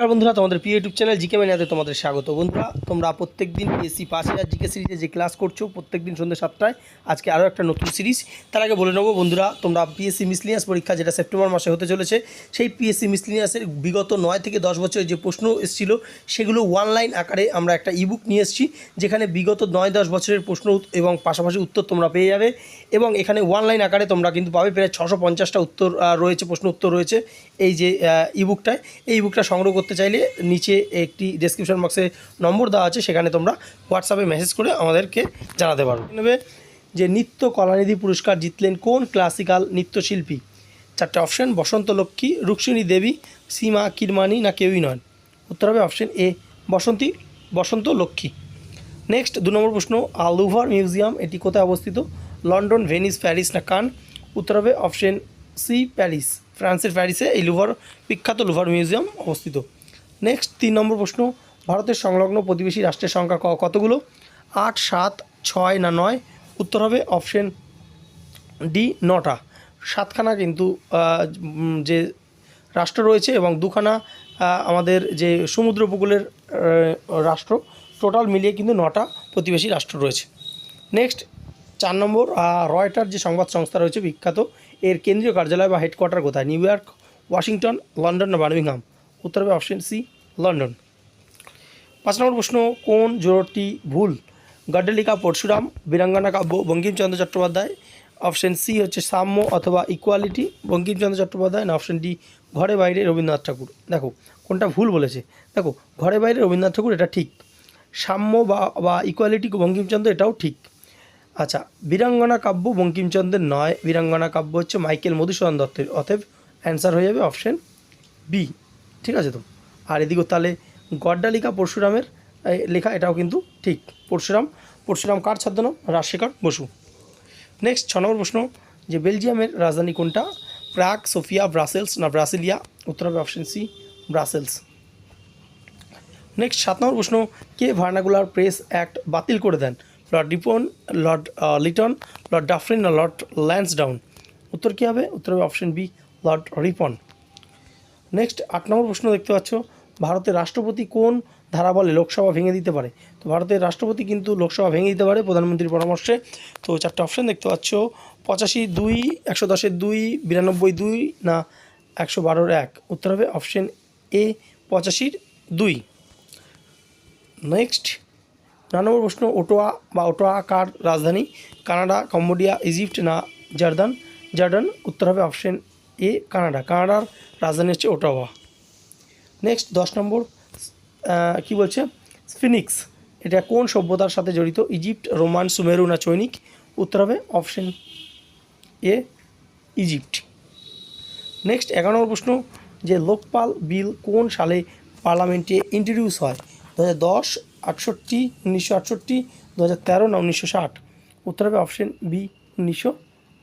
আর বন্ধুরা, তোমাদের প্রিয় ইউটিউব চ্যানেল জিকে ম্যানিয়াতে তোমাদের স্বাগত। বন্ধুরা, তোমরা প্রত্যেক দিন পিএসসি পাঁচ হাজার জিকে সিরিজে যে ক্লাস করছ প্রত্যেক দিন সন্ধ্যে সাতটায়, আজকে আরও একটা নতুন সিরিজ তার আগে বলে নেব, বন্ধুরা, তোমরা পিএসসি মিসলিনিয়াস পরীক্ষা যেটা সেপ্টেম্বর মাসে হতে চলেছে, সেই পিএসসি মিসলিনিয়াসের বিগত নয় থেকে দশ বছরের যে প্রশ্ন এসেছিল, সেগুলো ওয়ান লাইন আকারে আমরা একটা ইবুক নিয়ে এসেছি, যেখানে বিগত নয় দশ বছরের প্রশ্ন এবং পাশাপাশি উত্তর তোমরা পেয়ে যাবে। এবং এখানে ওয়ান লাইন আকারে তোমরা কিন্তু পাবে, প্রায় ছশো পঞ্চাশটা উত্তর রয়েছে, প্রশ্ন উত্তর রয়েছে। এই যে ইবুকটায় এই ইবুকটা সংগ্রহ করতে চাইলে নিচে একটি ডেসক্রিপশন বক্সে নম্বর দেওয়া আছে সেখানে তোমরা হোয়াটসঅ্যাপে মেসেজ করে আমাদেরকে জানাতে পারো। নেবে যে নিত্য কলানিধি পুরস্কার জিতলেন কোন ক্লাসিক্যাল নৃত্যশিল্পী? চারটে অপশন বসন্ত লক্ষ্মী রুক্মিণী দেবী সীমা কিরমানি না কেউই নয়। উত্তর হবে option A Basanti Basanta Lakshmi. Next দু নম্বর প্রশ্ন আহ, লুভার মিউজিয়াম এটি কোথায় অবস্থিত? লন্ডন ভেনিস প্যারিস না কান? উত্তর হবে অপশন সি প্যারিস। ফ্রান্সের প্যারিসে এই লুভার, বিখ্যাত লুভার মিউজিয়াম অবস্থিত। নেক্সট, তিন নম্বর প্রশ্ন। ভারতের সংলগ্ন প্রতিবেশী রাষ্ট্রের সংখ্যা কতগুলো? আট, সাত, ছয় না নয়? উত্তর হবে অপশন ডি, নটা। সাতখানা কিন্তু যে রাষ্ট্র রয়েছে এবং দুখানা আমাদের যে সমুদ্র উপকূলের রাষ্ট্র, টোটাল মিলিয়ে কিন্তু নটা প্রতিবেশী রাষ্ট্র রয়েছে। নেক্সট, চার নম্বর রয়টার যে সংবাদ সংস্থা রয়েছে বিখ্যাত এর কেন্দ্রীয় কার্যালয় বা হেডকোয়ার্টার কোথায়? নিউ ইয়র্ক, ওয়াশিংটন, লন্ডন না বার্মিংহাম? উত্তর হবে অপশন সি, লন্ডন। পাঁচ নম্বর প্রশ্ন, কোন জোরটি ভুল? গড্ডলিকা, পরশুরাম, বীরাঙ্গনা কাব্য, বঙ্কিমচন্দ্র চট্টোপাধ্যায়? অপশন সি হচ্ছে সাম্য অথবা ইকুয়ালিটি বঙ্কিমচন্দ্র চট্টোপাধ্যায়? না, অপশন ডি, ঘরে বাইরে রবীন্দ্রনাথ ঠাকুর। দেখো, কোনটা ভুল বলেছে? দেখো, ঘরে বাইরে রবীন্দ্রনাথ ঠাকুর, এটা ঠিক। সাম্য বা বা ইকুয়ালিটি বঙ্কিমচন্দ্র, এটাও ঠিক। আচ্ছা বীরাঙ্গনা কাব্য বঙ্কিমচন্দ্রের নয়, বীরাঙ্গনা কাব্য হচ্ছে মাইকেল মধুসূদন দত্তের। অতএব অ্যান্সার হয়ে যাবে অপশন বি ঠিক আছে তো? আর এদিকেও তাহলে গড্ডালিকা পরশুরামের লেখা, এটাও কিন্তু ঠিক। পরশুরাম পরশুরাম কার ছদ্মনাম? রাজশেখর বসু। নেক্সট ছ নম্বর প্রশ্ন, যে বেলজিয়ামের রাজধানী কোনটা? প্রাক সোফিয়া, ব্রাসেলস না ব্রাসিলিয়া? উত্তর হবে অপশন সি ব্রাসেলস। নেক্সট সাত নম্বর প্রশ্ন, কে ভার্নাকুলার প্রেস অ্যাক্ট বাতিল করে দেন? Lord Ripon Lord Lytton, Lord Dufferin না লর্ড ল্যান্সডাউন। উত্তর কী হবে? উত্তর হবে option B, Lord Ripon. Next, আট নম্বর প্রশ্ন দেখতে পাচ্ছ, ভারতের রাষ্ট্রপতি কোন ধারা বলে লোকসভা ভেঙে দিতে পারে? তো ভারতের রাষ্ট্রপতি কিন্তু লোকসভা ভেঙে দিতে পারে প্রধানমন্ত্রীর পরামর্শে। তো চারটে অপশান দেখতে পাচ্ছ, পঁচাশি দুই, একশো দশের দুই, বিরানব্বই দুই না একশো বারোর এক। উত্তর হবে অপশান এ, পঁচাশির দুই। নেক্সট ন নম্বর প্রশ্ন, ওটোয়া বা ওটোয়া কার রাজধানী? কানাডা, কম্বোডিয়া, ইজিপ্ট না জর্দান? জর্ডান উত্তর হবে অপশন এ, কানাডা। কানাডার রাজধানী হচ্ছে ওটোয়া। নেক্সট, দশ নম্বর কি বলছে? ফিনিক্স এটা কোন সভ্যতার সাথে জড়িত? ইজিপ্ট, রোমান, সুমেরু না চৈনিক? উত্তর হবে অপশন এ, ইজিপ্ট। নেক্সট, এগারো নম্বর প্রশ্ন, যে লোকপাল বিল কোন সালে পার্লামেন্টে ইন্ট্রোডিউস হয়? দু হাজার দশ আটষট্টি, উনিশশো আটষট্টি দু হাজার তেরো না উনিশশো ষাট। উত্তর হবে অপশন বি, উনিশশো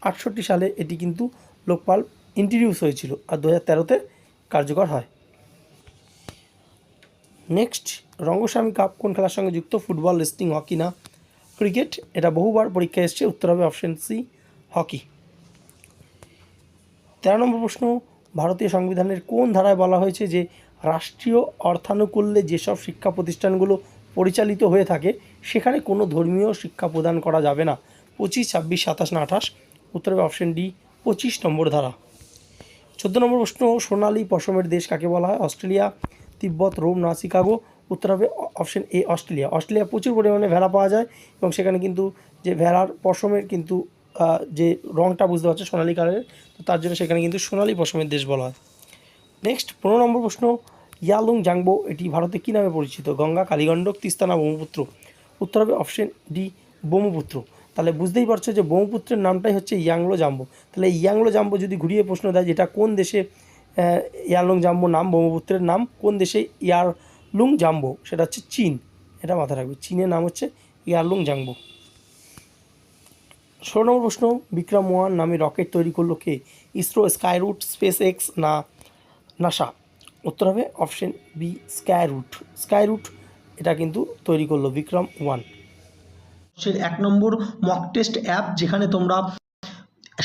আটষট্টি সালে এটি কিন্তু লোকপাল ইন্ট্রোডিউস হয়েছিল আর দু হাজার তেরোতে কার্যকর হয়। নেক্সট রঙ্গস্বামী কাপ কোন খেলার সঙ্গে যুক্ত? ফুটবল, রেসলিং, হকি না ক্রিকেট? এটা বহুবার পরীক্ষায় এসছে উত্তর হবে অপশন সি, হকি। তেরো নম্বর প্রশ্ন, ভারতীয় সংবিধানের কোন ধারায় বলা হয়েছে যে রাষ্ট্রীয় অর্থানুকূল্যে যেসব শিক্ষা প্রতিষ্ঠানগুলো পরিচালিত হয়ে থাকে, সেখানে কোনো ধর্মীয় শিক্ষা প্রদান করা যাবে না। পঁচিশ, ছাব্বিশ, সাতাশ না আঠাশ। উত্তর হবে অপশন ডি পঁচিশ নম্বর ধারা। চোদ্দ নম্বর প্রশ্ন, সোনালী পশমের দেশ কাকে বলা হয়? অস্ট্রেলিয়া, তিব্বত, রোম, না শিকাগো? উত্তর হবে অপশন এ অস্ট্রেলিয়া। অস্ট্রেলিয়া প্রচুর পরিমাণে ভেড়া পাওয়া যায় এবং সেখানে কিন্তু যে ভেড়ার পশমের কিন্তু যে রঙটা বুঝতে পারছে, সোনালী কালারের, তো তার জন্য সেখানে কিন্তু সোনালী পশমের দেশ বলা হয়। নেক্সট পনেরো নম্বর প্রশ্ন ইয়ালুং জাংবো, এটি ভারতে কী নামে পরিচিত? গঙ্গা, কালীগণ্ডক, তিস্তা না ব্রহ্মপুত্র? উত্তর হবে অপশন ডি ব্রহ্মপুত্র। তাহলে বুঝতেই পারছ যে ব্রহ্মপুত্রের নামটাই হচ্ছে ইয়াংলো জাম্বো। তাহলে ইয়াংলো জাম্বো যদি ঘুরিয়ে প্রশ্ন দেয় যেটা কোন দেশে ইয়ারলুং জাম্বো নাম, ব্রহ্মপুত্রের নাম, কোন দেশে ইয়ারলুং জাম্বো? সেটা হচ্ছে চীন। এটা মাথায় রাখবে। চীনের নাম হচ্ছে ইয়ারলুং জাম্বো। ষোলো নম্বর প্রশ্ন, বিক্রম ওয়ান নামে রকেট তৈরি করল কে? ইসরো, স্কাইরুট স্পেস এক্স না নাসা? উত্তর হবে option B sky root. Sky root, এটা কিন্তু তৈরি করল বিক্রম ওয়ান। এক নম্বর মক টেস্ট অ্যাপ যেখানে তোমরা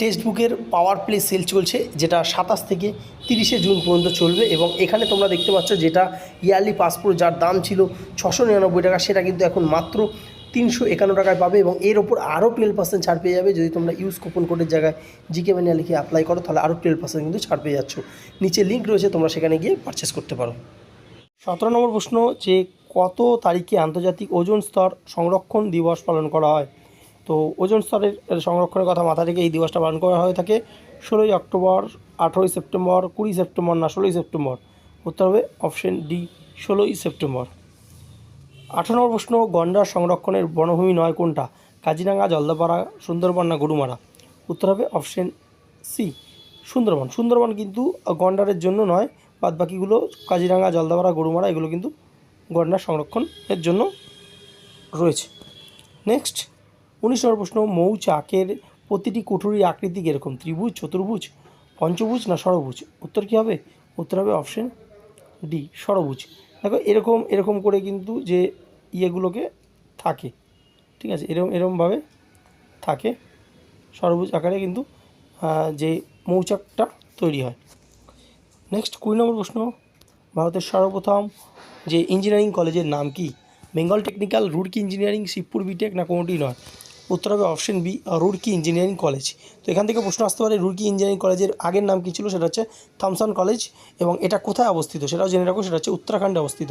টেক্সট বুকের পাওয়ার প্লে সেল চলছে, যেটা সাতাশ থেকে তিরিশে জুন পর্যন্ত চলবে এবং এখানে তোমরা দেখতে পাচ্ছ যেটা ইয়ারলি পাসপোর্ট যার দাম ছিল ছশো নিরানব্বই টাকা, সেটা কিন্তু এখন মাত্র তিনশো একান্ন টাকায় পাবে এবং এর ওপর আরও টুয়েলভ পার্সেন্ট ছাড় পেয়ে যাবে। যদি তোমরা ইউজ কুপন কোডের জায়গায় জিকে ম্যানিয়া লিখে অ্যাপ্লাই করো, তাহলে আরও টুয়েলভ পার্সেন্ট কিন্তু ছাড় পেয়ে যাচ্ছ। নিচে লিঙ্ক রয়েছে, তোমরা সেখানে গিয়ে পারচেস করতে পারো। সতেরো নম্বর প্রশ্ন যে কত তারিখে আন্তর্জাতিক ওজন স্তর সংরক্ষণ দিবস পালন করা হয়? তো ওজন স্তরের সংরক্ষণের কথা মাথা রেখে এই দিবসটা পালন করা হয়ে থাকে। ষোলোই অক্টোবর, আঠেরোই সেপ্টেম্বর কুড়ি সেপ্টেম্বর না, ষোলোই সেপ্টেম্বর। উত্তর হবে অপশন ডি, ষোলোই সেপ্টেম্বর। আঠারো নম্বর প্রশ্ন, গন্ডার সংরক্ষণের বনভূমি নয় কোনটা? কাজিরাঙ্গা জলদাপাড়া, সুন্দরবন না গরুমারা? উত্তর হবে অপশন সি, সুন্দরবন। সুন্দরবন কিন্তু গন্ডারের জন্য নয় বাদ বাকিগুলো কাজিরাঙ্গা জলদাপাড়া, গরুমারা, এগুলো কিন্তু গন্ডার সংরক্ষণের জন্য রয়েছে। নেক্সট উনিশ নম্বর প্রশ্ন মৌচাকের প্রতিটি কুঠুরির আকৃতি কীরকম? ত্রিভুজ, চতুর্ভুজ, পঞ্চভুজ না ষড়ভুজ? উত্তর কী হবে? উত্তর হবে অপশন ডি ষড়ভুজ। দেখো, এরকম এরকম করে কিন্তু যে ইয়েগুলোকে থাকে, ঠিক আছে? এরকম এরকমভাবে থাকে ষড়ভুজ আকারে কিন্তু যে মৌচাকটা তৈরি হয়। নেক্সট কুড়ি নম্বর প্রশ্ন, ভারতের সর্বপ্রথম যে ইঞ্জিনিয়ারিং কলেজের নাম কি? Bengal technical Roorkee engineering Shibpur BTech না কোনোটি নয়? উত্তর হবে option B Roorkee engineering college. তো এখান থেকে প্রশ্ন আসতে পারে রুড়কি ইঞ্জিনিয়ারিং কলেজের আগের নাম কী ছিল? সেটা হচ্ছে থমসন কলেজ এবং এটা কোথায় অবস্থিত? সেটাও জেনে রাখো, সেটা হচ্ছে উত্তরাখণ্ডে অবস্থিত।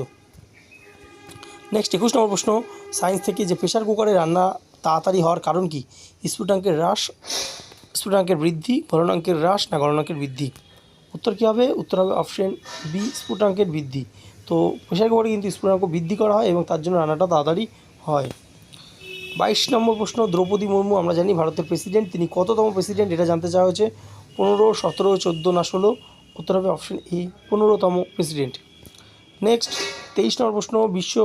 নেক্সট একুশ নম্বর প্রশ্ন। সায়েন্স থেকে যে প্রেশার কুকারে রান্না তাড়াতাড়ি হওয়ার কারণ কি? স্ফুটাঙ্কের হ্রাস স্ফুটাঙ্কের বৃদ্ধি গলনাঙ্কের হ্রাস না গলনাঙ্কের বৃদ্ধি? উত্তর কী হবে? উত্তর হবে অপশন বি স্ফুটাঙ্কের বৃদ্ধি। তো প্রেশার কুকারে কিন্তু স্ফুটাঙ্ক বৃদ্ধি করা হয় এবং তার জন্য রান্নাটা তাড়াতাড়ি হয়। বাইশ নম্বর প্রশ্ন, দ্রৌপদী মুর্মু, আমরা জানি ভারতের প্রেসিডেন্ট তিনি কততম প্রেসিডেন্ট এটা জানতে চাওয়া হয়েছে। পনেরো, সতেরো, চোদ্দ না ষোলো, উত্তর হবে অপশন এ পনেরোতম প্রেসিডেন্ট নেক্সট তেইশ নম্বর প্রশ্ন, বিশ্ব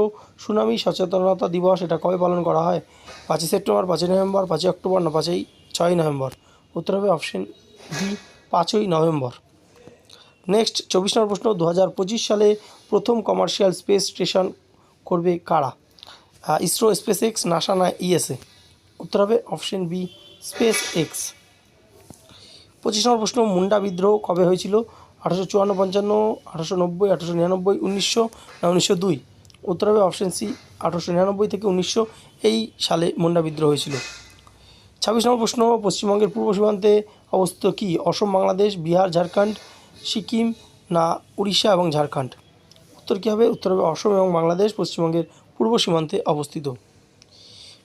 সুনামি সচেতনতা দিবস এটা কবে পালন করা হয়? পাঁচই সেপ্টেম্বর, পাঁচই নভেম্বর, পাঁচই অক্টোবর না পাঁচই ছয়ই নভেম্বর? উত্তর হবে অপশন বি পাঁচই নভেম্বর। নেক্সট চব্বিশ নম্বর প্রশ্ন দু হাজার পঁচিশ সালে প্রথম কমার্শিয়াল স্পেস স্টেশন করবে কারা? ইসরো স্পেস এক্স নাসা না ইএসএ উত্তর হবে অপশন বি স্পেস এক্স পঁচিশ নম্বর প্রশ্ন, মুন্ডা বিদ্রোহ কবে হয়েছিল? আঠারোশো চুয়ান্ন, পঞ্চান্ন, আঠারোশো নব্বই, আঠারোশো নিরানব্বই, উনিশশো না উনিশশো দুই? উত্তর হবে অপশন সি আঠারোশো নিরানব্বই থেকে উনিশশো এই সালে মুন্ডা বিদ্রোহ হয়েছিল। ছাব্বিশ নম্বর প্রশ্ন, পশ্চিমবঙ্গের পূর্ব সীমান্তে অবস্থিত কি? অসম, বাংলাদেশ, বিহার, ঝাড়খণ্ড, সিকিম না উড়িষ্যা এবং ঝাড়খণ্ড? উত্তর কী হবে? উত্তর হবে অসম এবং বাংলাদেশ, পশ্চিমবঙ্গের পূর্ব সীমান্তে অবস্থিত।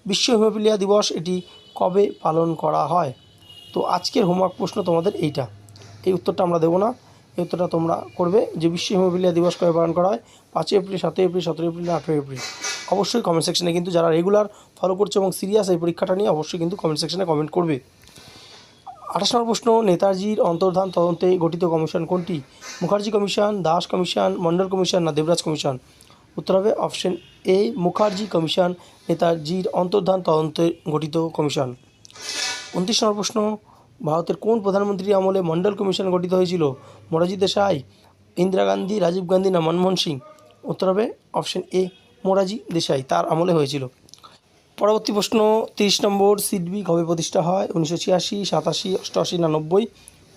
বিশ্ব হিমোফিলিয়া দিবস এটি কবে পালন করা হয়? তো আজকের হোমওয়ার্ক প্রশ্ন তোমাদের এইটা। এই উত্তরটা আমরা দেবো না। এই উত্তরটা তোমরা করবে যে বিশ্ব হিমোফিলিয়া দিবস কবে পালন করা হয়? পাঁচই এপ্রিল, সাতই এপ্রিল সতেরো এপ্রিল, আঠেরোই এপ্রিল। অবশ্যই কমেন্ট সেকশনে কিন্তু যারা রেগুলার ফলো করছে এবং সিরিয়াস এই পরীক্ষাটা নিয়ে অবশ্যই কিন্তু কমেন্ট সেকশনে কমেন্ট করবে। আঠাশ নম্বর প্রশ্ন, নেতাজির অন্তর্ধান তদন্তে গঠিত কমিশন কোনটি? Mukherjee commission, Das commission, Mandal commission না দেবরাজ কমিশন? উত্তর হবে অপশন এ, মুখার্জি কমিশন, নেতাজির অন্তর্ধান তদন্তে গঠিত কমিশন। উনত্রিশ নম্বর প্রশ্ন, ভারতের কোন প্রধানমন্ত্রী আমলে মন্ডল কমিশন গঠিত হয়েছিল? মোরারজি দেশাই, ইন্দিরা গান্ধী, রাজীব গান্ধী না মনমোহন সিং? উত্তর হবে অপশন এ, মোরারজি দেশাই, তার আমলে হয়েছিল। পরবর্তী প্রশ্ন, তিরিশ নম্বর সিডবি কবে প্রতিষ্ঠা হয়? উনিশশো ছিয়াশি, সাতাশি, অষ্টআশি না নব্বই?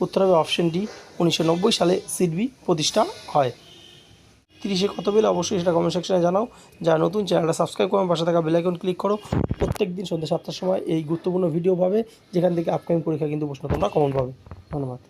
উত্তর হবে অপশন ডি, উনিশশো নব্বই সালে সিডবি প্রতিষ্ঠা হয়। তিরিশে কত পেলে অবশ্যই সেটা কমেন্ট সেকশনে জানাও। যারা নতুন চ্যানেলটা সাবস্ক্রাইব করো, পাশে থাকা বেলাইকন ক্লিক করো। প্রত্যেক দিন সন্ধ্যা সাতটার সময় এই গুরুত্বপূর্ণ ভিডিও পাবে, যেখান থেকে আপকামিং পরীক্ষা কিন্তু প্রশ্ন তোমরা কমন পাবে। ধন্যবাদ।